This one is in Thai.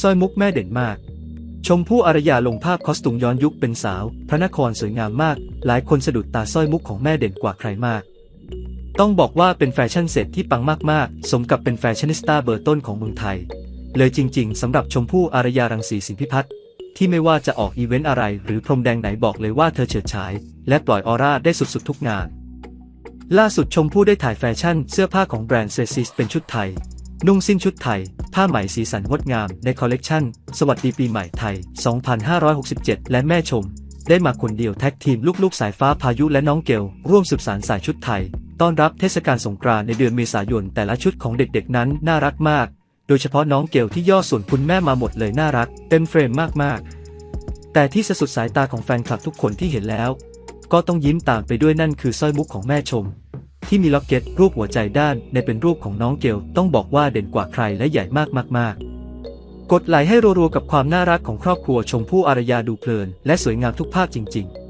สร้อยมุกแม่เด่นมาก ชมพู่อารยาลงภาพคอสตูมย้อนยุคเป็นสาว พระนครสวยงามมาก หลายคนสะดุดตาสร้อยมุกของแม่เด่นกว่าใครมาก ต้องบอกว่าเป็นแฟชั่นเซ็ตที่ปังมากๆ สมกับเป็นแฟชั่นนิสต้าเบอร์ต้นของเมืองไทย เลยจริง ๆสำหรับชมพู่อารยารังสีสินพิพัฒน์ที่ไม่ว่าจะออกอีเวนต์อะไร หรือพรมแดงไหนบอกเลยว่าเธอเฉิดฉาย และปล่อยออร่าได้สุดๆทุกงาน ล่าสุดชมพู่ได้ถ่ายแฟชั่นเสื้อผ้าของแบรนด์เซซิสเป็นชุดไทย นุ่งสิ้นชุดไทย ผ้าไหมสีสันงดงามในคอลเลกชันสวัสดีปีใหม่ไทย 2567 และแม่ชม ได้มาคนเดียวแท็กทีมลูกๆ สายฟ้าพายุและน้องเกล ร่วมสืบสารสายชุดไทย ต้อนรับเทศกาลสงกรานต์ในเดือนเมษายนแต่ละชุดของเด็กๆ นั้นน่ารักมาก โดยเฉพาะน้องเกลที่ย่อส่วนคุณแม่มาหมดเลยน่ารัก เต็มเฟรมมากๆ แต่ที่สะสุดสายตาของแฟนคลับทุกคนที่เห็นแล้ว ก็ต้องยิ้มตามไปด้วยนั่นคือสร้อยมุกของแม่ชม ที่มีล็อกเก็ตรูปหัวใจด้านในเป็นรูปของน้องเกลต้องบอกว่าเด่นกว่าใครและใหญ่มากมากๆกดไลค์ให้รัวๆกับความน่ารักของครอบครัวชมพู่อารยาดูเพลิน และสวยงามทุกภาพจริง ๆ